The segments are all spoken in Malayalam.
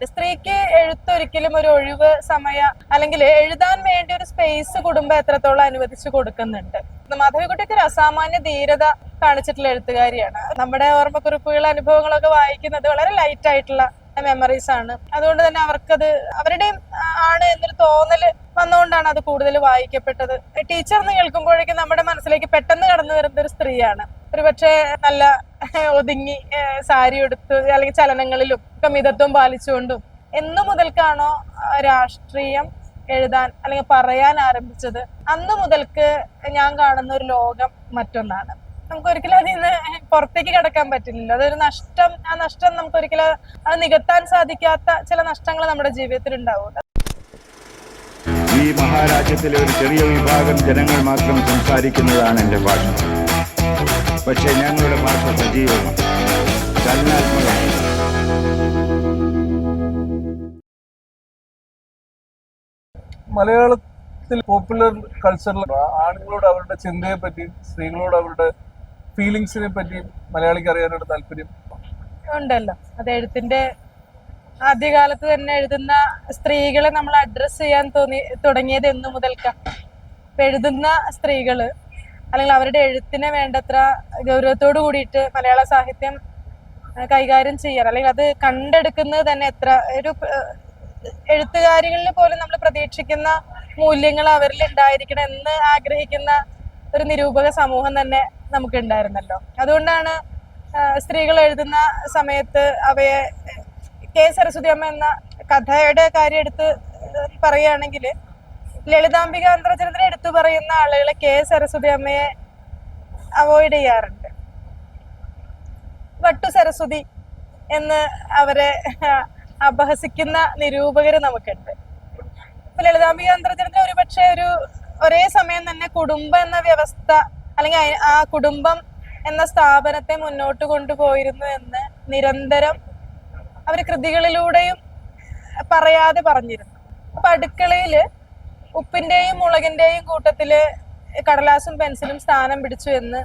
പോകുന്നുണ്ട് സ്ത്രീക്ക് എഴുത്തൊരിക്കലും ഒരു ഒഴിവ് സമയ അല്ലെങ്കിൽ എഴുതാൻ വേണ്ടി ഒരു സ്പേസ് കുടുംബം എത്രത്തോളം അനുവദിച്ചു കൊടുക്കുന്നുണ്ട്. മാധവിക്കുട്ടിക്ക് ഒരു അസാമാന്യ ധീരത കാണിച്ചിട്ടുള്ള എഴുത്തുകാരിയാണ്. നമ്മുടെ ഓർമ്മക്കുറിപ്പുകൾ അനുഭവങ്ങളൊക്കെ വായിക്കുന്നത് വളരെ ലൈറ്റ് ആയിട്ടുള്ള മെമ്മറീസ് ആണ്. അതുകൊണ്ട് തന്നെ അവർക്കത് അവരുടെയും ആണ് എന്നൊരു തോന്നൽ വന്നുകൊണ്ടാണ് അത് കൂടുതൽ വായിക്കപ്പെട്ടത്. ടീച്ചർ എന്ന് കേൾക്കുമ്പോഴേക്കും നമ്മുടെ മനസ്സിലേക്ക് പെട്ടെന്ന് കടന്നു വരുന്ന ഒരു സ്ത്രീയാണ്. ഒരുപക്ഷെ നല്ല ഒതുങ്ങി സാരി എടുത്ത് അല്ലെങ്കിൽ ചലനങ്ങളിലും ഒക്കെ മിതത്വം പാലിച്ചുകൊണ്ടും എന്നു മുതൽക്കാണോ രാഷ്ട്രീയം എഴുതാൻ അല്ലെങ്കിൽ പറയാൻ ആരംഭിച്ചത്? അന്ന് മുതൽക്ക് ഞാൻ കാണുന്ന ഒരു ലോകം മറ്റൊന്നാണ്. നമുക്ക് ഒരിക്കലും അതിൽ നിന്ന് പുറത്തേക്ക് കിടക്കാൻ പറ്റില്ലല്ലോ. അതൊരു നഷ്ടം ആ നഷ്ടം നമുക്ക് ഒരിക്കലും അത് നികത്താൻ സാധിക്കാത്ത ചില നഷ്ടങ്ങൾ നമ്മുടെ ജീവിതത്തിൽ ഉണ്ടാവും ഈ മഹാരാജ്യത്തിലെ ഒരു ചെറിയ വിഭാഗം ജനങ്ങൾ മാത്രം സംസാരിക്കുന്നതാണ് എന്റെ ഭാഷ. പക്ഷേ ഞങ്ങളുടെ ഭാഷ സജീവമാണ് ചലനാത്മകമാണ് മലയാളത്തിൽ പോപ്പുലർ കൾച്ചറിൽ ആണുങ്ങളോട് അവരുടെ ചിന്തയെ പറ്റിയും സ്ത്രീകളോട് അവരുടെ ഫീലിങ്സിനെ പറ്റിയും മലയാളിക്ക് അറിയാനുള്ള താല്പര്യം? ഉണ്ടല്ലോ. അത് എഴുത്തിന്റെ ആദ്യകാലത്ത് തന്നെ എഴുതുന്ന സ്ത്രീകളെ നമ്മൾ അഡ്രസ് ചെയ്യാൻ തോന്നി തുടങ്ങിയത് എന്നു മുതൽക്ക. എഴുതുന്ന സ്ത്രീകൾ അല്ലെങ്കിൽ അവരുടെ എഴുത്തിനെ വേണ്ടത്ര ഗൗരവത്തോട് കൂടിയിട്ട് മലയാള സാഹിത്യം കൈകാര്യം ചെയ്യാൻ അല്ലെങ്കിൽ അത് കണ്ടെടുക്കുന്നത് തന്നെ എത്ര ഒരു എഴുത്തുകാരികളിൽ പോലും നമ്മൾ പ്രതീക്ഷിക്കുന്ന മൂല്യങ്ങൾ അവരിൽ ഉണ്ടായിരിക്കണം എന്ന് ആഗ്രഹിക്കുന്ന ഒരു നിരൂപക സമൂഹം തന്നെ നമുക്ക് ഉണ്ടായിരുന്നല്ലോ അതുകൊണ്ടാണ് സ്ത്രീകൾ എഴുതുന്ന സമയത്ത് അവയെ കെ. സരസ്വതി അമ്മ എന്ന കഥയുടെ കാര്യം എടുത്ത് പറയുകയാണെങ്കിൽ ലളിതാംബിക അന്തർജനത്തിന് എടുത്തു പറയുന്ന ആളുകളെ കെ സരസ്വതി അമ്മയെ അവോയ്ഡ് ചെയ്യാറുണ്ട്. വട്ടു സരസ്വതി എന്ന് അവരെ അപഹസിക്കുന്ന നിരൂപകർ നമുക്കുണ്ട്. ഇപ്പൊ ലളിതാംബിക അന്തർജനത്തിന് ഒരുപക്ഷെ ഒരു ഒരേ സമയം തന്നെ കുടുംബം എന്ന വ്യവസ്ഥ അല്ലെങ്കിൽ ആ കുടുംബം എന്ന സ്ഥാപനത്തെ മുന്നോട്ട് കൊണ്ടുപോയിരുന്നു എന്ന് നിരന്തരം അവർ കൃതികളിലൂടെയും പറയാതെ പറഞ്ഞിരുന്നു. അപ്പൊ അടുക്കളയിൽ ഉപ്പിന്റെയും മുളകിന്റെയും കൂട്ടത്തിൽ കടലാസും പെൻസിലും സ്ഥാനം പിടിച്ചു എന്ന്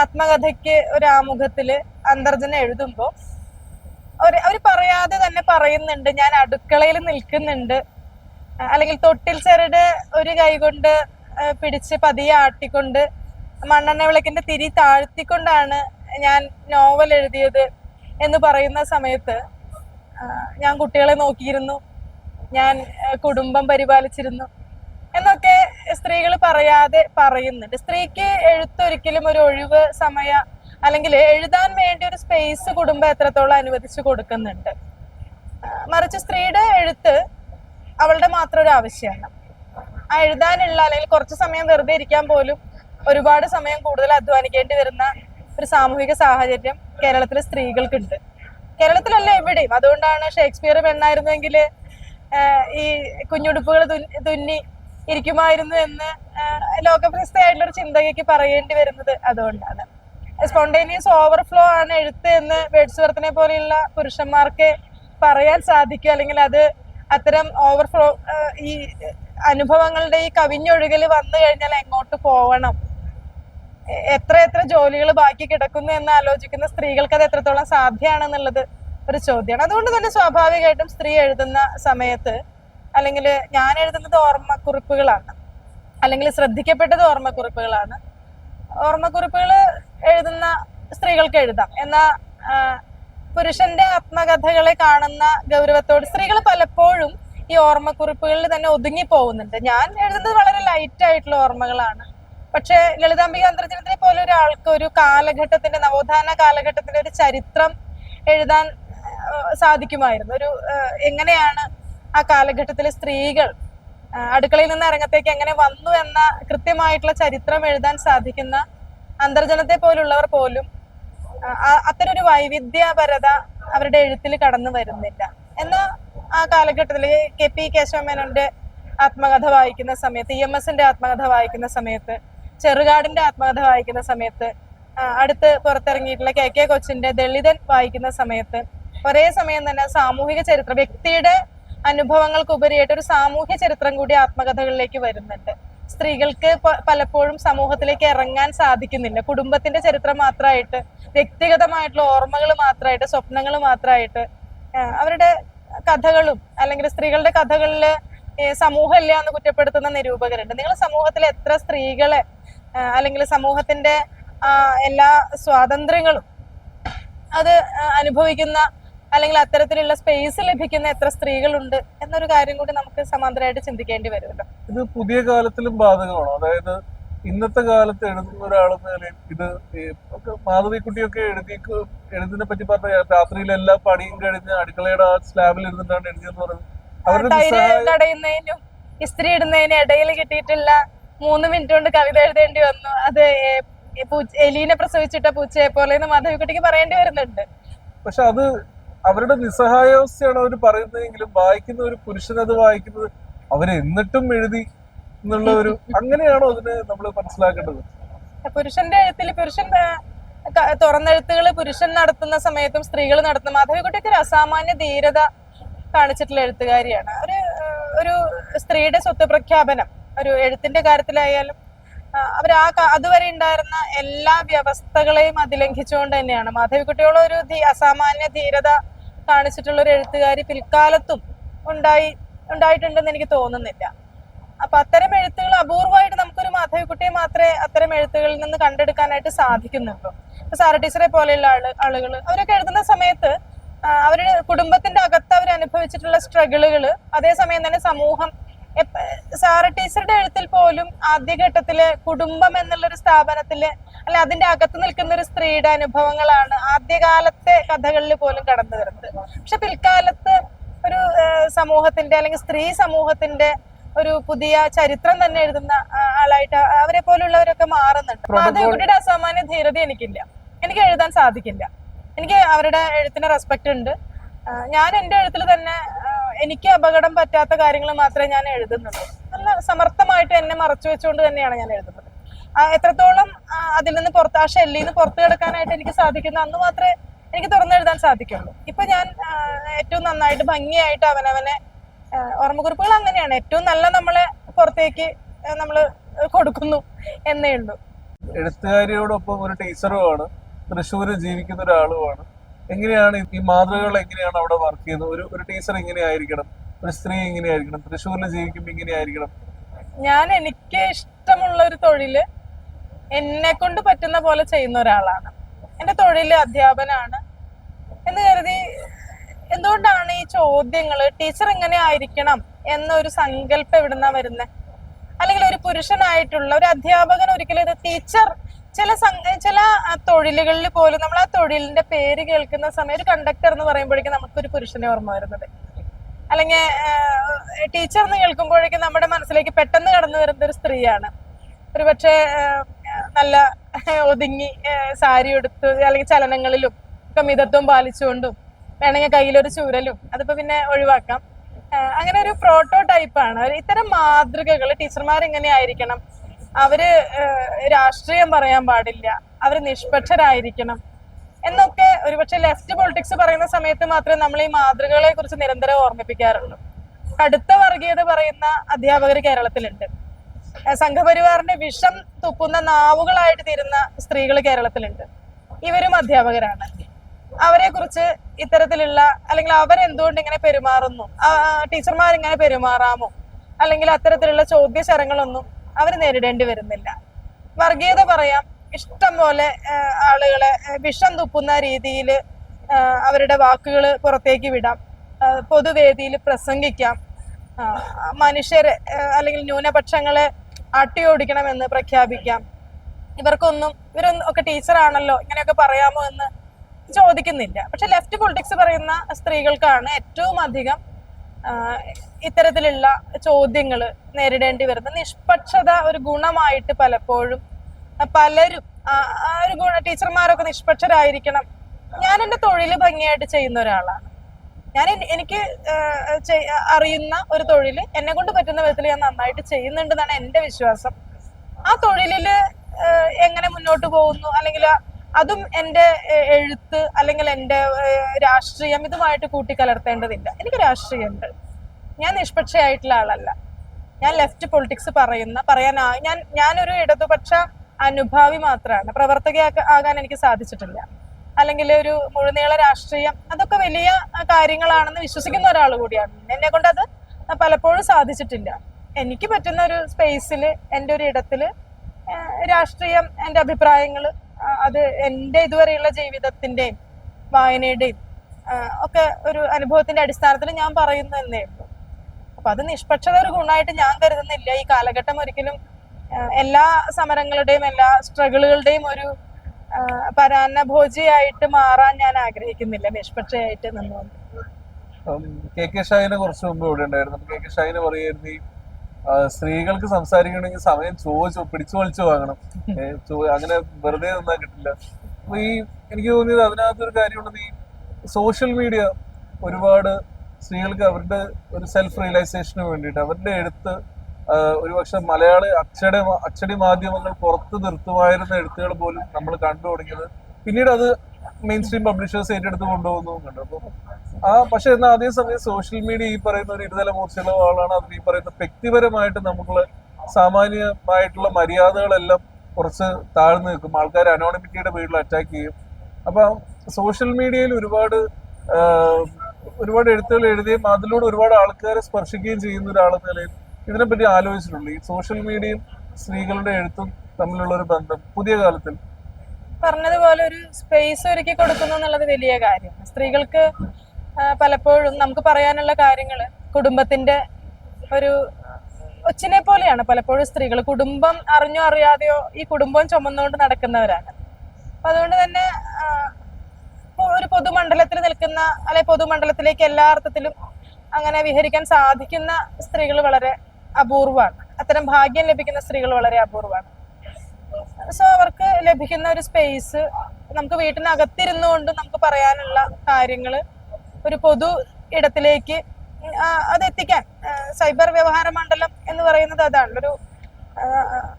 ആത്മകഥയ്ക്ക് ഒരു ആമുഖത്തിൽ അന്തർജന എഴുതുമ്പോ അവർ പറയാതെ തന്നെ പറയുന്നുണ്ട് ഞാൻ അടുക്കളയിൽ നിൽക്കുന്നുണ്ട്. അല്ലെങ്കിൽ തൊട്ടിൽ ചെറുട് ഒരു കൈ കൊണ്ട് പിടിച്ച് പതിയെ ആട്ടിക്കൊണ്ട് മണ്ണെണ്ണ വിളക്കിന്റെ തിരി താഴ്ത്തിക്കൊണ്ടാണ് ഞാൻ നോവൽ എഴുതിയത് എന്ന് പറയുന്ന സമയത്ത് ഞാൻ കുട്ടികളെ നോക്കിയിരുന്നു. ഞാൻ കുടുംബം പരിപാലിച്ചിരുന്നു. സ്ത്രീകൾ പറയാതെ പറയുന്നുണ്ട്. സ്ത്രീക്ക് എഴുത്തൊരിക്കലും ഒരു ഒഴിവ് സമയ അല്ലെങ്കിൽ എഴുതാൻ വേണ്ടി ഒരു സ്പേസ് കുടുംബം എത്രത്തോളം അനുവദിച്ചു കൊടുക്കുന്നുണ്ട്. മറിച്ച് സ്ത്രീയുടെ എഴുത്ത് അവളുടെ മാത്രം ഒരു ആവശ്യമാണ്. ആ എഴുതാനുള്ള അല്ലെങ്കിൽ കുറച്ച് സമയം വെറുതെ ഇരിക്കാൻ പോലും ഒരുപാട് സമയം കൂടുതൽ അധ്വാനിക്കേണ്ടി വരുന്ന ഒരു സാമൂഹിക സാഹചര്യം കേരളത്തിലെ സ്ത്രീകൾക്കുണ്ട്. കേരളത്തിലല്ല എവിടെയും. അതുകൊണ്ടാണ് ഷേക്സ്പിയർ പെണ്ണായിരുന്നെങ്കിൽ ഈ കുഞ്ഞുടുപ്പുകൾ തുന്നി- ഇരിക്കുമായിരുന്നു എന്ന് ലോകപ്രസിദ്ധമായിട്ടുള്ള ഒരു ചിന്തകയ്ക്ക് പറയേണ്ടി വരുന്നത് അതുകൊണ്ടാണ്. സ്പോണ്ടേനിയസ് ഓവർഫ്ലോ ആണ് എഴുത്ത് എന്ന് വേഡ്സ്വർത്തിനെ പോലെയുള്ള പുരുഷന്മാർക്ക് പറയാൻ സാധിക്കുക. അല്ലെങ്കിൽ അത് അത്തരം ഓവർഫ്ലോ ഈ അനുഭവങ്ങളുടെ ഈ കവിഞ്ഞൊഴുകൽ വന്നു കഴിഞ്ഞാൽ എങ്ങോട്ട് പോകണം എത്ര എത്ര ജോലികൾ ബാക്കി കിടക്കുന്നു എന്ന് ആലോചിക്കുന്ന സ്ത്രീകൾക്ക് അത് എത്രത്തോളം സാധ്യമാണെന്നുള്ളത് ഒരു ചോദ്യമാണ്. അതുകൊണ്ട് തന്നെ സ്വാഭാവികമായിട്ടും സ്ത്രീ എഴുതുന്ന സമയത്ത് അല്ലെങ്കിൽ ഞാൻ എഴുതുന്നത് ഓർമ്മക്കുറിപ്പുകളാണ്. അല്ലെങ്കിൽ ശ്രദ്ധിക്കപ്പെട്ടത് ഓർമ്മക്കുറിപ്പുകളാണ്. ഓർമ്മക്കുറിപ്പുകൾ എഴുതുന്ന സ്ത്രീകൾക്ക് എഴുതാം. എന്നാ പുരുഷന്റെ ആത്മകഥകളെ കാണുന്ന ഗൗരവത്തോട് സ്ത്രീകൾ പലപ്പോഴും ഈ ഓർമ്മക്കുറിപ്പുകളിൽ തന്നെ ഒതുങ്ങി പോകുന്നുണ്ട് ഞാൻ എഴുതുന്നത് വളരെ ലൈറ്റ് ആയിട്ടുള്ള ഓർമ്മകളാണ്. പക്ഷേ ലളിതാംബിക അന്തർജനത്തിനെ പോലെ ഒരാൾക്ക് ഒരു കാലഘട്ടത്തിന്റെ നവോത്ഥാന കാലഘട്ടത്തിന്റെ ഒരു ചരിത്രം എഴുതാൻ സാധിക്കുമായിരുന്നു. ഒരു എങ്ങനെയാണ് ആ കാലഘട്ടത്തിലെ സ്ത്രീകൾ അടുക്കളയിൽ നിന്ന് അരങ്ങത്തേക്ക് എങ്ങനെ വന്നു എന്ന കൃത്യമായിട്ടുള്ള ചരിത്രം എഴുതാൻ സാധിക്കുന്ന അന്തർജനത്തെ പോലുള്ളവർ പോലും അത്തരൊരു വൈവിധ്യപരത അവരുടെ എഴുത്തിൽ കടന്നു വരുന്നില്ല. എന്നാ ആ കാലഘട്ടത്തിൽ കെ പി കേശവമേനോന്റെ ആത്മകഥ വായിക്കുന്ന സമയത്ത് ഇ എം എസിന്റെ ആത്മകഥ വായിക്കുന്ന സമയത്ത് ചെറുകാടിന്റെ ആത്മകഥ വായിക്കുന്ന സമയത്ത് അടുത്ത് പുറത്തിറങ്ങിയിട്ടുള്ള കെ കെ കൊച്ചിന്റെ ദളിതൻ വായിക്കുന്ന സമയത്ത് ഒരേ സമയം തന്നെ സാമൂഹിക ചരിത്രം വ്യക്തിയുടെ അനുഭവങ്ങൾക്കുപരിയായിട്ട് ഒരു സാമൂഹ്യ ചരിത്രം കൂടി ആത്മകഥകളിലേക്ക് വരുന്നുണ്ട്. സ്ത്രീകൾക്ക് പലപ്പോഴും സമൂഹത്തിലേക്ക് ഇറങ്ങാൻ സാധിക്കുന്നില്ല. കുടുംബത്തിന്റെ ചരിത്രം മാത്രമായിട്ട് വ്യക്തിഗതമായിട്ടുള്ള ഓർമ്മകൾ മാത്രമായിട്ട് സ്വപ്നങ്ങൾ മാത്രമായിട്ട് അവരുടെ കഥകളും അല്ലെങ്കിൽ സ്ത്രീകളുടെ കഥകളിൽ സമൂഹം സമൂഹമില്ല എന്ന് കുറ്റപ്പെടുത്തുന്ന നിരൂപകരുണ്ട്. നിങ്ങൾ സമൂഹത്തിൽ എത്ര സ്ത്രീകളെ അല്ലെങ്കിൽ സമൂഹത്തിന്റെ എല്ലാ സ്വാതന്ത്ര്യങ്ങളും അത് അനുഭവിക്കുന്ന അല്ലെങ്കിൽ അത്തരത്തിലുള്ള സ്പേസ് ലഭിക്കുന്ന എത്ര സ്ത്രീകളുണ്ട് എന്നൊരു കാര്യം കൂടി നമുക്ക് സമാന്തരമായിട്ട് ചിന്തിക്കേണ്ടി വരുമല്ലോ. ഇത് പുതിയ കാലത്തിലും ബാധകമാണോ. അതായത് ഇന്നത്തെ കാലത്ത് എഴുതുന്ന ഒരാളെന്ന നിലയിൽ ഇത് മാധവിക്കുട്ടിയൊക്കെ എഴുതി എഴുതിനെ പറ്റി പറഞ്ഞ രാത്രിയിൽ എല്ലാ പണിയും കഴിഞ്ഞ് അടുക്കളയുടെ ആ സ്ലാബിൽ ഇരുന്നിട്ടാണ് എഴുതിയെന്ന് പറയുന്നത്. അവരുടെ ഇസ്ത്രി ഇടുന്നതിന് ഇടയിൽ കിട്ടിയിട്ടുള്ള മൂന്ന് മിനിറ്റ് കൊണ്ട് കവിത എഴുതേണ്ടി വന്നു. അത് എലീനെ പ്രസവിച്ചിട്ട പൂച്ചയെ പോലെ എന്ന് മാധവിക്കുട്ടിക്ക് പറയേണ്ടി വരുന്നുണ്ട്. പക്ഷെ അത് അവരുടെ നിസ്സഹായാവസ്ഥയാണ് അവർ പറയുന്നതെങ്കിലും വായിക്കുന്ന ഒരു പുരുഷൻ അത് വായിക്കുന്നത് അവരെന്നിട്ടും എഴുതി എന്നുള്ള ഒരു അങ്ങനെയാണോ അതിനെ നമ്മൾ മനസ്സിലാക്കേണ്ടത്? പുരുഷന്റെ എഴുത്തിൽ പുരുഷൻ തുറന്നെഴുത്തുകൾ പുരുഷൻ നടത്തുന്ന സമയത്തും സ്ത്രീകൾ നടത്തുന്ന മാധവിക്കുട്ടിക്ക് ഒരു അസാമാന്യ ധീരത കാണിച്ചിട്ടുള്ള എഴുത്തുകാരിയാണ്. ഒരു ഒരു സ്ത്രീയുടെ സ്വത്ത് പ്രഖ്യാപനം ഒരു എഴുത്തിന്റെ കാര്യത്തിലായാലും അവർ ആ അതുവരെ ഉണ്ടായിരുന്ന എല്ലാ വ്യവസ്ഥകളെയും അതിലംഘിച്ചുകൊണ്ട് തന്നെയാണ്. മാധവിക്കുട്ടിയോളം ഒരു അസാമാന്യ ധീരത കാണിച്ചിട്ടുള്ള ഒരു എഴുത്തുകാരി പിൽക്കാലത്തും ഉണ്ടായി ഉണ്ടായിട്ടുണ്ടെന്ന് എനിക്ക് തോന്നുന്നില്ല. അപ്പൊ അത്തരം എഴുത്തുകൾ അപൂർവമായിട്ട് നമുക്കൊരു മാധവിക്കുട്ടിയെ മാത്രമേ അത്തരം എഴുത്തുകളിൽ നിന്ന് കണ്ടെടുക്കാനായിട്ട് സാധിക്കുന്നുള്ളൂ. ഇപ്പൊ സാറ ടീച്ചറെ പോലെയുള്ള ആൾ ആളുകൾ അവരൊക്കെ എഴുതുന്ന സമയത്ത് അവരുടെ കുടുംബത്തിന്റെ അകത്ത് അവർ അനുഭവിച്ചിട്ടുള്ള സ്ട്രഗിളുകൾ അതേസമയം തന്നെ സമൂഹം സാറ ടീച്ചറുടെ എഴുത്തിൽ പോലും ആദ്യഘട്ടത്തിൽ കുടുംബം എന്നുള്ള ഒരു സ്ഥാപനത്തിൽ അല്ലെ അതിന്റെ അകത്ത് നിൽക്കുന്ന ഒരു സ്ത്രീയുടെ അനുഭവങ്ങളാണ് ആദ്യകാലത്തെ കഥകളിൽ പോലും കടന്നു വരുന്നത്. പക്ഷെ പിൽക്കാലത്ത് ഒരു സമൂഹത്തിന്റെ അല്ലെങ്കിൽ സ്ത്രീ സമൂഹത്തിന്റെ ഒരു പുതിയ ചരിത്രം തന്നെ എഴുതുന്ന ആളായിട്ട് അവരെ പോലുള്ളവരൊക്കെ മാറുന്നുണ്ട്. മാധവിക്കുട്ടിയുടെ അസാമാന്യ ധീരത എനിക്കില്ല. എനിക്ക് എഴുതാൻ സാധിക്കില്ല. എനിക്ക് അവരുടെ എഴുത്തിന് റെസ്പെക്ട് ഉണ്ട്. ഞാൻ എന്റെ എഴുത്തിൽ തന്നെ എനിക്ക് അപകടം പറ്റാത്ത കാര്യങ്ങൾ മാത്രമേ ഞാൻ എഴുതുന്നുള്ളൂ. നല്ല സമർത്ഥമായിട്ട് എന്നെ മറച്ചു വെച്ചുകൊണ്ട് തന്നെയാണ് ഞാൻ എഴുതുന്നത്. എത്രത്തോളം അതിൽ നിന്ന് പുറത്ത് ആ ഷെല്ലിൽ നിന്ന് പുറത്തു കിടക്കാനായിട്ട് എനിക്ക് സാധിക്കുന്നു. അന്ന് മാത്രമേ എനിക്ക് തുറന്നെഴുതാൻ സാധിക്കുള്ളൂ. ഇപ്പൊ ഞാൻ ഏറ്റവും നന്നായിട്ട് ഭംഗിയായിട്ട് അവനവനെ ഓർമ്മക്കുറിപ്പുകൾ അങ്ങനെയാണ്. ഏറ്റവും നല്ല നമ്മളെ പുറത്തേക്ക് നമ്മൾ കൊടുക്കുന്നു എന്നേ ഉള്ളൂ. എഴുത്തുകാരിയോടൊപ്പം ഒരു ടീച്ചറുമാണ് തൃശ്ശൂര് ജീവിക്കുന്ന ഒരാളുമാണ്. എങ്ങനെയാണ് ഈ മാതൃകകൾ എങ്ങനെയാണ് അവിടെ വർക്ക് ചെയ്യുന്നത്? ഒരു ഒരു ടീച്ചർ എങ്ങനെയായിരിക്കണം ഒരു സ്ത്രീ എങ്ങനെയായിരിക്കണം തൃശ്ശൂരിൽ ജീവിക്കുമ്പോൾ എങ്ങനെയായിരിക്കണം ഞാൻ എനിക്ക് ഇഷ്ടമുള്ള ഒരു തൊഴിൽ എന്നെ കൊണ്ട് പറ്റുന്ന പോലെ ചെയ്യുന്ന ഒരാളാണ്. എന്റെ തൊഴിൽ അധ്യാപനാണ്. എന്ന് കരുതി എന്തുകൊണ്ടാണ് ഈ ചോദ്യങ്ങൾ ടീച്ചർ എങ്ങനെ ആയിരിക്കണം എന്നൊരു സങ്കല്പം എവിടുന്ന വരുന്നത് അല്ലെങ്കിൽ ഒരു പുരുഷനായിട്ടുള്ള ഒരു അധ്യാപകൻ ഒരിക്കലും ടീച്ചർ ചില ചില തൊഴിലുകളിൽ പോലും നമ്മൾ ആ തൊഴിലിന്റെ പേര് കേൾക്കുന്ന സമയം ഒരു കണ്ടക്ടർ എന്ന് പറയുമ്പോഴേക്കും നമുക്കൊരു പുരുഷനെ ഓർമ്മ വരുന്നത്. അല്ലെങ്കിൽ ടീച്ചർ എന്ന് കേൾക്കുമ്പോഴേക്കും നമ്മുടെ മനസ്സിലേക്ക് പെട്ടെന്ന് കടന്നു വരുന്ന ഒരു സ്ത്രീയാണ്. ഒരു പക്ഷേ നല്ല ഒതുങ്ങി സാരി എടുത്ത് അല്ലെങ്കിൽ ചലനങ്ങളിലും ഒക്കെ മിതത്വം പാലിച്ചുകൊണ്ടും വേണമെങ്കിൽ കയ്യിലൊരു ചൂരലും അതിപ്പോ പിന്നെ ഒഴിവാക്കാം. അങ്ങനെ ഒരു പ്രോട്ടോ ടൈപ്പാണ് ഇത്തരം മാതൃകകൾ ടീച്ചർമാർ എങ്ങനെ ആയിരിക്കണം. അവർ രാഷ്ട്രീയം പറയാൻ പാടില്ല. അവർ നിഷ്പക്ഷരായിരിക്കണം. എന്നൊക്കെ ഒരുപക്ഷെ ലെഫ്റ്റ് പൊളിറ്റിക്സ് പറയുന്ന സമയത്ത് മാത്രമേ നമ്മൾ ഈ മാതൃകകളെ കുറിച്ച് നിരന്തരം ഓർമ്മിപ്പിക്കാറുള്ളൂ. കടുത്ത വർഗീയത പറയുന്ന അധ്യാപകർ കേരളത്തിലുണ്ട്. സംഘപരിവാറിന്റെ വിഷം തുപ്പുന്ന നാവുകളായിട്ട് തീരുന്ന സ്ത്രീകൾ കേരളത്തിലുണ്ട്. ഇവരും അധ്യാപകരാണ്. അവരെ കുറിച്ച് ഇത്തരത്തിലുള്ള അല്ലെങ്കിൽ അവരെന്തുകൊണ്ട് ഇങ്ങനെ പെരുമാറുന്നു? ടീച്ചർമാർ ഇങ്ങനെ പെരുമാറാമോ? അല്ലെങ്കിൽ അത്തരത്തിലുള്ള ചോദ്യശരങ്ങളൊന്നും അവർ നേരിടേണ്ടി വരുന്നില്ല. വർഗീയത പറയാം. ഇഷ്ടം പോലെ ആളുകളെ വിഷം തുപ്പുന്ന രീതിയിൽ അവരുടെ വാക്കുകൾ പുറത്തേക്ക് വിടാം. പൊതുവേദിയിൽ പ്രസംഗിക്കാം. മനുഷ്യരെ അല്ലെങ്കിൽ ന്യൂനപക്ഷങ്ങളെ അട്ടിയോടിക്കണമെന്ന് പ്രഖ്യാപിക്കാം. ഇവർക്കൊന്നും ഇവരൊന്നും ഒക്കെ ടീച്ചറാണല്ലോ ഇങ്ങനെയൊക്കെ പറയാമോ എന്ന് ചോദിക്കുന്നില്ല. പക്ഷെ ലെഫ്റ്റ് പൊളിറ്റിക്സ് പറയുന്ന സ്ത്രീകൾക്കാണ് ഏറ്റവും അധികം ഇത്തരത്തിലുള്ള ചോദ്യങ്ങൾ നേരിടേണ്ടി വരുന്നത്. നിഷ്പക്ഷത ഒരു ഗുണമായിട്ട് പലപ്പോഴും പലരും ആ ഒരു ഗുണ ടീച്ചർമാരൊക്കെ നിഷ്പക്ഷരായിരിക്കണം. ഞാൻ എന്റെ തൊഴിൽ ഭംഗിയായിട്ട് ചെയ്യുന്ന ഒരാളാണ്. ഞാൻ എനിക്ക് അറിയുന്ന ഒരു തൊഴിൽ എന്നെ കൊണ്ട് പറ്റുന്ന വിധത്തിൽ ഞാൻ നന്നായിട്ട് ചെയ്യുന്നുണ്ടെന്നാണ് എന്റെ വിശ്വാസം. ആ തൊഴിലിൽ എങ്ങനെ മുന്നോട്ട് പോകുന്നു? അല്ലെങ്കിൽ അതും എന്റെ എഴുത്ത് അല്ലെങ്കിൽ എന്റെ രാഷ്ട്രീയം ഇതുമായിട്ട് കൂട്ടിക്കലർത്തേണ്ടതില്ല. എനിക്ക് രാഷ്ട്രീയമുണ്ട്. ഞാൻ നിഷ്പക്ഷയായിട്ടുള്ള ആളല്ല. ഞാൻ ലെഫ്റ്റ് പൊളിറ്റിക്സ് പറയുന്ന പറയാൻ ഞാൻ ഞാനൊരു ഇടതുപക്ഷ അനുഭാവി മാത്രമാണ് പ്രവർത്തക ആകാൻ എനിക്ക് സാധിച്ചിട്ടില്ല. അല്ലെങ്കിൽ ഒരു മുഴുനീള രാഷ്ട്രീയം അതൊക്കെ വലിയ കാര്യങ്ങളാണെന്ന് വിശ്വസിക്കുന്ന ഒരാൾ കൂടിയാണ്. എന്നെ കൊണ്ട് അത് പലപ്പോഴും സാധിച്ചിട്ടില്ല. എനിക്ക് പറ്റുന്ന ഒരു സ്പേസിൽ എന്റെ ഒരു ഇടത്തിൽ രാഷ്ട്രീയം എന്റെ അഭിപ്രായങ്ങൾ അത് എന്റെ ഇതുവരെയുള്ള ജീവിതത്തിന്റെയും വായനയുടെയും ഒക്കെ ഒരു അനുഭവത്തിന്റെ അടിസ്ഥാനത്തിൽ ഞാൻ പറയുന്നു എന്നേ ഉള്ളൂ. അപ്പൊ അത് നിഷ്പക്ഷത ഒരു ഗുണമായിട്ട് ഞാൻ കരുതുന്നില്ല. ഈ കാലഘട്ടം ഒരിക്കലും എല്ലാ സമരങ്ങളുടെയും എല്ലാ സ്ട്രഗിളുകളുടെയും ഒരു ആ, പരാന്നഭോജിയായിട്ട് മാറാൻ ഞാൻ ആഗ്രഹിക്കുന്നില്ല. നിഷ്പക്ഷയായിട്ട് നിന്നുകൊണ്ട് കെ കെ ഷാഹിനെ കുറച്ച് മുമ്പ് ഇവിടെ ഉണ്ടായിരുന്നു. കെ കെ സ്ത്രീകൾക്ക് സംസാരിക്കണമെങ്കിൽ സമയം ചോദിച്ചു പിടിച്ചു വലിച്ചു വാങ്ങണം. അങ്ങനെ വെറുതെ നിന്നാ കിട്ടില്ല. അപ്പൊ ഈ എനിക്ക് തോന്നിയത് അതിനകത്തൊരു കാര്യമുള്ളത് ഈ സോഷ്യൽ മീഡിയ ഒരുപാട് സ്ത്രീകൾക്ക് അവരുടെ ഒരു സെൽഫ് റിയലൈസേഷന് വേണ്ടിയിട്ട് അവരുടെ എഴുത്ത് ഒരുപക്ഷെ മലയാള അച്ചടി അച്ചടി മാധ്യമങ്ങൾ പുറത്ത് നിർത്തുമായിരുന്ന എഴുത്തുകൾ പോലും നമ്മൾ കണ്ടു തുടങ്ങിയത്. പിന്നീട് അത് മെയിൻ സ്ട്രീം പബ്ലിഷേഴ്സ് ഏറ്റെടുത്ത് കൊണ്ടുപോകുന്നതും കണ്ടു. അപ്പൊ ആ പക്ഷെ എന്നാൽ അതേസമയം സോഷ്യൽ മീഡിയ ഈ പറയുന്ന ഒരു ഇരുതല മൂർച്ചയുള്ള ആളാണ്. അതിൽ ഈ പറയുന്ന വ്യക്തിപരമായിട്ട് നമുക്ക് സാമാന്യമായിട്ടുള്ള മര്യാദകളെല്ലാം കുറച്ച് താഴ്ന്നു നിൽക്കും. ആൾക്കാർ അനോണിമിറ്റിയുടെ പേരിൽ അറ്റാക്ക് ചെയ്യും. അപ്പൊ സോഷ്യൽ മീഡിയയിൽ ഒരുപാട് ഒരുപാട് എഴുത്തുകൾ എഴുതുകയും അതിലൂടെ ഒരുപാട് ആൾക്കാരെ സ്പർശിക്കുകയും ചെയ്യുന്ന ഒരാളെന്ന നിലയിൽ ഇതിനെപ്പറ്റി ആലോചിച്ചിട്ടുണ്ട് ഈ സോഷ്യൽ മീഡിയയും സ്ത്രീകളുടെ എഴുത്തും തമ്മിലുള്ള ഒരു ബന്ധം പുതിയ കാലത്തിൽ. പറഞ്ഞതുപോലെ ഒരു സ്പേസ് ഒരുക്കി കൊടുക്കുന്നു എന്നുള്ളത് വലിയ കാര്യം. സ്ത്രീകൾക്ക് പലപ്പോഴും നമുക്ക് പറയാനുള്ള കാര്യങ്ങൾ കുടുംബത്തിന്റെ ഒരു ഒച്ചിനെ പോലെയാണ്. പലപ്പോഴും സ്ത്രീകൾ കുടുംബം അറിഞ്ഞോ അറിയാതെയോ ഈ കുടുംബം ചുമന്നുകൊണ്ട് നടക്കുന്നവരാണ്. അപ്പൊ അതുകൊണ്ട് തന്നെ ഒരു പൊതുമണ്ഡലത്തിൽ നിൽക്കുന്ന അല്ലെ പൊതുമണ്ഡലത്തിലേക്ക് എല്ലാ അർത്ഥത്തിലും അങ്ങനെ വിഹരിക്കാൻ സാധിക്കുന്ന സ്ത്രീകൾ വളരെ അപൂർവമാണ്. അത്തരം ഭാഗ്യം ലഭിക്കുന്ന സ്ത്രീകൾ വളരെ അപൂർവമാണ്. സോ അവർക്ക് ലഭിക്കുന്ന ഒരു സ്പേസ് നമുക്ക് വീട്ടിനകത്തിരുന്നു കൊണ്ട് നമുക്ക് പറയാനുള്ള കാര്യങ്ങൾ ഒരു പൊതു ഇടത്തിലേക്ക് അതെത്തിക്കാൻ സൈബർ വ്യവഹാര മണ്ഡലം എന്ന് പറയുന്നത് അതാണ്. ഒരു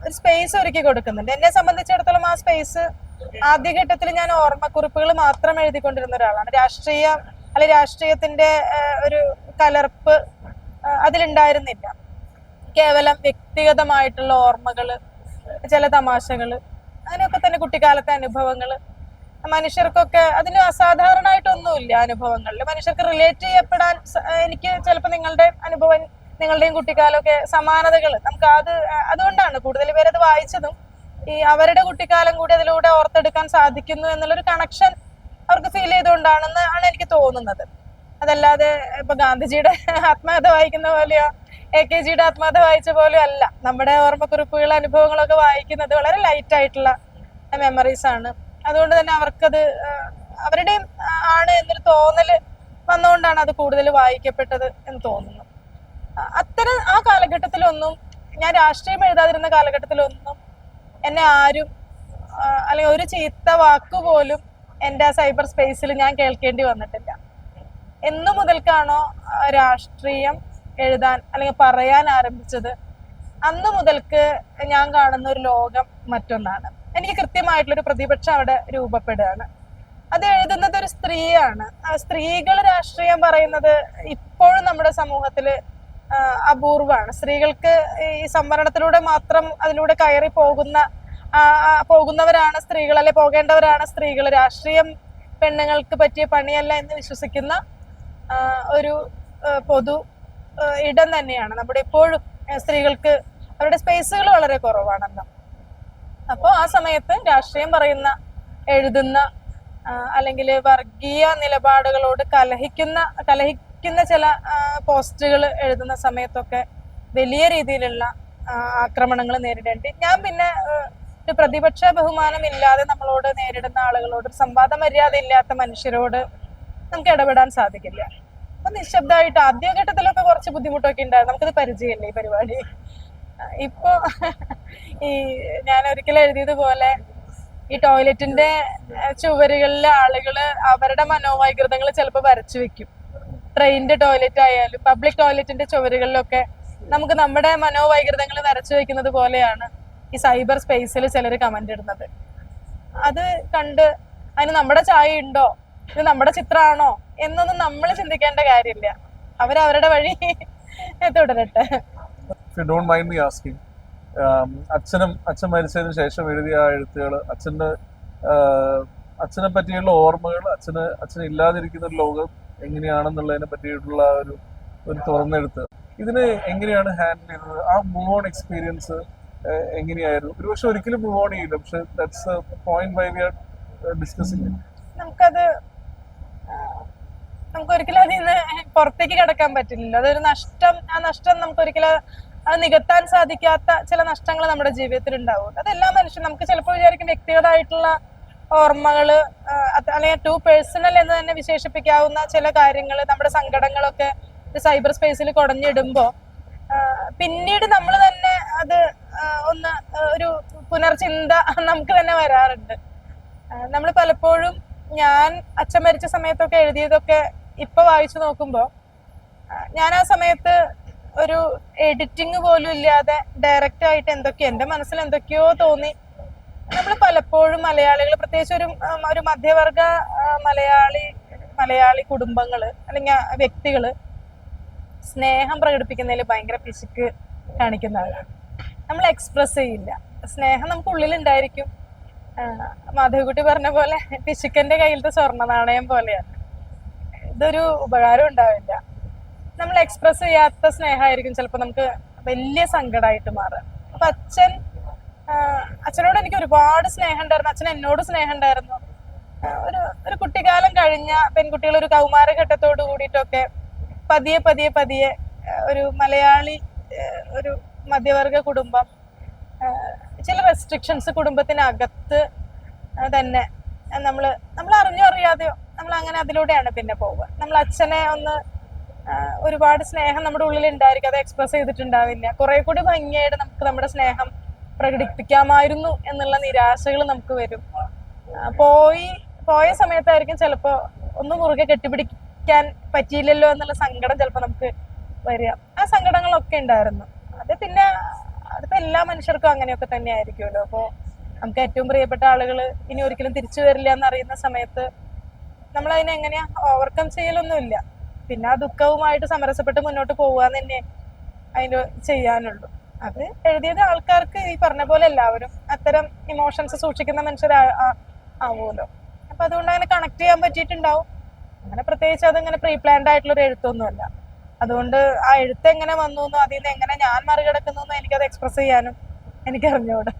ഒരു സ്പേസ് ഒരുക്കി കൊടുക്കുന്നുണ്ട്. എന്നെ സംബന്ധിച്ചിടത്തോളം ആ സ്പേസ് ആദ്യഘട്ടത്തിൽ ഞാൻ ഓർമ്മക്കുറിപ്പുകൾ മാത്രം എഴുതിക്കൊണ്ടിരുന്ന ഒരാളാണ്. രാഷ്ട്രീയ അല്ലെ രാഷ്ട്രീയത്തിന്റെ ഒരു കലർപ്പ് അതിലുണ്ടായിരുന്നില്ല. കേവലം വ്യക്തിഗതമായിട്ടുള്ള ഓർമ്മകൾ ചില തമാശകൾ അങ്ങനെയൊക്കെ തന്നെ കുട്ടിക്കാലത്തെ അനുഭവങ്ങൾ മനുഷ്യർക്കൊക്കെ അതിന് അസാധാരണമായിട്ടൊന്നുമില്ല അനുഭവങ്ങളിൽ. മനുഷ്യർക്ക് റിലേറ്റ് ചെയ്യപ്പെടാൻ എനിക്ക് ചിലപ്പോൾ നിങ്ങളുടെ അനുഭവം നിങ്ങളുടെയും കുട്ടിക്കാലമൊക്കെ സമാനതകൾ നമുക്ക് അത് അതുകൊണ്ടാണ് കൂടുതൽ പേരത് വായിച്ചതും. ഈ അവരുടെ കുട്ടിക്കാലം കൂടി അതിലൂടെ ഓർത്തെടുക്കാൻ സാധിക്കുന്നു എന്നുള്ളൊരു കണക്ഷൻ അവർക്ക് ഫീൽ ചെയ്തുകൊണ്ടാണെന്ന് ആണ് എനിക്ക് തോന്നുന്നത്. അതല്ലാതെ ഇപ്പൊ ഗാന്ധിജിയുടെ ആത്മകഥ വായിക്കുന്ന പോലെയോ എ കെ ജിയുടെ ആത്മകഥ വായിച്ച പോലും അല്ല. നമ്മുടെ ഓർമ്മക്കുറിപ്പുകൾ അനുഭവങ്ങളൊക്കെ വായിക്കുന്നത് വളരെ ലൈറ്റ് ആയിട്ടുള്ള മെമ്മറീസ് ആണ്. അതുകൊണ്ട് തന്നെ അവർക്കത് അവരുടെയും ആണ് എന്നൊരു തോന്നൽ വന്നുകൊണ്ടാണ് അത് കൂടുതൽ വായിക്കപ്പെട്ടത് എന്ന് തോന്നുന്നു. അത്തരം ആ കാലഘട്ടത്തിലൊന്നും ഞാൻ രാഷ്ട്രീയം എഴുതാതിരുന്ന കാലഘട്ടത്തിലൊന്നും എന്നെ ആരും അല്ലെങ്കിൽ ഒരു ചീത്ത വാക്ക് പോലും എന്റെ ആ സൈബർ സ്പേസിൽ ഞാൻ കേൾക്കേണ്ടി വന്നിട്ടില്ല. എന്നു മുതൽക്കാണോ രാഷ്ട്രീയം എഴുതാൻ അല്ലെങ്കിൽ പറയാൻ ആരംഭിച്ചത് അന്ന് മുതൽക്ക് ഞാൻ കാണുന്ന ഒരു ലോകം മറ്റൊന്നാണ്. എനിക്ക് കൃത്യമായിട്ടുള്ള ഒരു പ്രതിപക്ഷം അവിടെ രൂപപ്പെടുകയാണ്. അത് എഴുതുന്നത് ഒരു സ്ത്രീയാണ്. സ്ത്രീകൾ രാഷ്ട്രീയം പറയുന്നത് ഇപ്പോഴും നമ്മുടെ സമൂഹത്തിൽ അപൂർവമാണ്. സ്ത്രീകൾക്ക് ഈ സംവരണത്തിലൂടെ മാത്രം അതിലൂടെ കയറി പോകുന്ന പോകുന്നവരാണ് സ്ത്രീകൾ അല്ലെ പോകേണ്ടവരാണ് സ്ത്രീകൾ രാഷ്ട്രീയം പെണ്ണുങ്ങൾക്ക് പറ്റിയ പണിയല്ല എന്ന് വിശ്വസിക്കുന്ന ഒരു പൊതു ഇടം തന്നെയാണ്. നമ്മുടെ ഇപ്പോഴും സ്ത്രീകൾക്ക് അവരുടെ സ്പേസുകൾ വളരെ കുറവാണെന്ന് അപ്പോൾ ആ സമയത്ത് രാഷ്ട്രീയം പറയുന്ന എഴുതുന്ന അല്ലെങ്കിൽ വർഗീയ നിലപാടുകളോട് കലഹിക്കുന്ന കലഹിക്കുന്ന ചില പോസ്റ്റുകൾ എഴുതുന്ന സമയത്തൊക്കെ വലിയ രീതിയിലുള്ള ആക്രമണങ്ങൾ നേരിടേണ്ടി. ഞാൻ പിന്നെ ഒരു പ്രതിപക്ഷ ബഹുമാനം ഇല്ലാതെ നമ്മളോട് നേരിടുന്ന ആളുകളോട് സംവാദ മര്യാദ ഇല്ലാത്ത മനുഷ്യരോട് നമുക്ക് ഇടപെടാൻ സാധിക്കില്ല. അപ്പൊ നിശബ്ദമായിട്ട് ആദ്യഘട്ടത്തിലൊക്കെ കുറച്ച് ബുദ്ധിമുട്ടൊക്കെ ഉണ്ടായിരുന്നു. നമുക്കത് പരിചയമല്ലേ ഈ പരിപാടി? ഇപ്പൊ ഈ ഞാൻ ഒരിക്കലും എഴുതിയതുപോലെ ഈ ടോയ്ലറ്റിന്റെ ചുവരുകളിലെ ആളുകൾ അവരുടെ മനോവൈകൃതങ്ങൾ ചിലപ്പോൾ വരച്ചു വെക്കും. ട്രെയിനിന്റെ ടോയ്ലറ്റ് ആയാലും പബ്ലിക് ടോയ്ലറ്റിന്റെ ചുവരുകളിലൊക്കെ നമുക്ക് നമ്മുടെ മനോവൈകൃതങ്ങൾ വരച്ചു വെക്കുന്നത് പോലെയാണ് ഈ സൈബർ സ്പേസിൽ ചിലർ കമന്റ് ഇടുന്നത്. അത് കണ്ട് അതിന് നമ്മുടെ ചായ ഉണ്ടോ? ഇത് നമ്മുടെ ചിത്രമാണോ എന്നൊന്നും നമ്മൾ ചിന്തിക്കേണ്ട കാര്യമില്ല. അവരവരുടെ വഴി തുടരട്ടെ. ഡോണ്ട് മൈൻഡ് മീ ആസ്കിങ് അച്ഛനും അച്ഛൻ മരിച്ചതിന് ശേഷം എഴുതിയ ആ എഴുത്തുകൾ അച്ഛന്റെ അച്ഛനെ പറ്റിയുള്ള ഓർമ്മകൾ അച്ഛന് അച്ഛൻ ഇല്ലാതിരിക്കുന്ന ഒരു ലോകം എങ്ങനെയാണെന്നുള്ളതിനെ പറ്റിയിട്ടുള്ള ഒരു ഒരു തുറന്നെടുത്ത് ഇതിനെ എങ്ങനെയാണ് ഹാൻഡിൽ ചെയ്തത്? ആ മൂവ് ഓൺ എക്സ്പീരിയൻസ് എങ്ങനെയായിരുന്നു? ഒരുപക്ഷെ ഒരിക്കലും മൂവ് ഓൺ ചെയ്യില്ല പക്ഷെ that's point why we are discussing നമുക്കത് നമുക്ക് ഒരിക്കലും അതിൽ നിന്ന് പുറത്തേക്ക് കിടക്കാൻ പറ്റില്ലല്ലോ. അതൊരു നഷ്ടം ആ നഷ്ടം നമുക്ക് ഒരിക്കലും അത് നികത്താൻ സാധിക്കാത്ത ചില നഷ്ടങ്ങൾ നമ്മുടെ ജീവിതത്തിൽ ഉണ്ടാവും അതെല്ലാ മനുഷ്യൻ നമുക്ക് ചിലപ്പോൾ വിചാരിക്കും വ്യക്തിഗതമായിട്ടുള്ള ഓർമ്മകൾ ആ, അല്ലെങ്കിൽ ടു പേഴ്സണൽ എന്ന് തന്നെ വിശേഷിപ്പിക്കാവുന്ന ചില കാര്യങ്ങൾ നമ്മുടെ സങ്കടങ്ങളൊക്കെ സൈബർ സ്പേസിൽ കുടഞ്ഞിടുമ്പോൾ പിന്നീട് നമ്മൾ തന്നെ അത് ഒന്ന് ഒരു പുനർചിന്ത നമുക്ക് തന്നെ വരാറുണ്ട്. നമ്മൾ പലപ്പോഴും ഞാൻ അച്ഛൻ മരിച്ച സമയത്തൊക്കെ എഴുതിയതൊക്കെ ഇപ്പൊ വായിച്ചു നോക്കുമ്പോ ഞാൻ ആ സമയത്ത് ഒരു എഡിറ്റിംഗ് പോലും ഇല്ലാതെ ഡയറക്റ്റ് ആയിട്ട് എന്തൊക്കെയോ എന്റെ മനസ്സിൽ എന്തൊക്കെയോ തോന്നി. നമ്മൾ പലപ്പോഴും മലയാളികൾ പ്രത്യേകിച്ച് ഒരു ഒരു മധ്യവർഗ മലയാളി മലയാളി കുടുംബങ്ങൾ അല്ലെങ്കിൽ വ്യക്തികൾ സ്നേഹം പ്രകടിപ്പിക്കുന്നതിൽ ഭയങ്കര പിശുക്ക് കാണിക്കുന്നവരാണ് നമ്മൾ എക്സ്പ്രസ് ചെയ്യില്ല. സ്നേഹം നമുക്ക് ഉള്ളിൽ ഉണ്ടായിരിക്കും മാധവിക്കുട്ടി പറഞ്ഞ പോലെ പിശുക്കന്റെ കയ്യിലത്തെ സ്വർണ നാണയം പോലെയാണ്. ഇതൊരു ഉപകാരം ഉണ്ടാവില്ല. നമ്മൾ എക്സ്പ്രസ് ചെയ്യാത്ത സ്നേഹമായിരിക്കും ചിലപ്പോൾ നമുക്ക് വലിയ സങ്കടമായിട്ട് മാറുക. അപ്പൊ അച്ഛൻ അച്ഛനോട് എനിക്ക് ഒരുപാട് സ്നേഹം ഉണ്ടായിരുന്നു അച്ഛൻ എന്നോട് സ്നേഹം ഉണ്ടായിരുന്നു ഒരു ഒരു കുട്ടിക്കാലം കഴിഞ്ഞ പെൺകുട്ടികൾ ഒരു കൗമാരഘട്ടത്തോട് കൂടിയിട്ടൊക്കെ പതിയെ പതിയെ പതിയെ ഒരു മലയാളി ഒരു മധ്യവർഗ കുടുംബം ചില റെസ്ട്രിക്ഷൻസ് കുടുംബത്തിനകത്ത് തന്നെ നമ്മൾ നമ്മൾ അറിഞ്ഞോ അറിയാതെയോ നമ്മൾ അങ്ങനെ അതിലൂടെയാണ് പിന്നെ പോവുക. നമ്മൾ അച്ഛനെ ഒന്ന് ഒരുപാട് സ്നേഹം നമ്മുടെ ഉള്ളിൽ ഉണ്ടായിരിക്കും അത് എക്സ്പ്രസ് ചെയ്തിട്ടുണ്ടാവില്ല. കുറെ കൂടി ഭംഗിയായിട്ട് നമുക്ക് നമ്മുടെ സ്നേഹം പ്രകടിപ്പിക്കാമായിരുന്നു എന്നുള്ള നിരാശകൾ നമുക്ക് വരും. പോയി പോയ സമയത്തായിരിക്കും ചിലപ്പോ ഒന്ന് മുറുകെ കെട്ടിപ്പിടിക്കാൻ പറ്റിയില്ലല്ലോ എന്നുള്ള സങ്കടം ചിലപ്പോൾ നമുക്ക് വരിക. ആ സങ്കടങ്ങളൊക്കെ ഉണ്ടായിരുന്നു. അത് പിന്നെ അതിപ്പോ എല്ലാ മനുഷ്യർക്കും അങ്ങനെയൊക്കെ തന്നെ ആയിരിക്കുമല്ലോ അപ്പോ നമുക്ക് ഏറ്റവും പ്രിയപ്പെട്ട ആളുകൾ ഇനി ഒരിക്കലും തിരിച്ചു വരില്ല എന്നറിയുന്ന സമയത്ത് നമ്മൾ അതിനെ എങ്ങനെയാ ഓവർകം ചെയ്യലൊന്നുമില്ല. പിന്നെ ആ ദുഃഖവുമായിട്ട് സമരസപ്പെട്ട് മുന്നോട്ട് പോവുക തന്നെ അതിന് ചെയ്യാനുള്ളൂ. അത് എഴുതിയത് ആൾക്കാർക്ക് ഈ പറഞ്ഞ പോലെ എല്ലാവരും അത്തരം ഇമോഷൻസ് സൂക്ഷിക്കുന്ന മനുഷ്യർ ആവുമല്ലോ. അപ്പൊ അതുകൊണ്ട് അങ്ങനെ കണക്ട് ചെയ്യാൻ പറ്റിയിട്ടുണ്ടാവും. അങ്ങനെ പ്രത്യേകിച്ച് അതിങ്ങനെ പ്രീ പ്ലാൻഡ് ആയിട്ടുള്ള ഒരു എഴുത്തൊന്നുമല്ല. അതുകൊണ്ട് ആ എഴുത്ത് എങ്ങനെ വന്നു എന്നോ അതിൽ നിന്ന് എങ്ങനെ ഞാൻ മറികടക്കുന്നു എന്നോ എനിക്കത് എക്സ്പ്രസ് ചെയ്യാനും എനിക്ക് അറിഞ്ഞുകൂടാ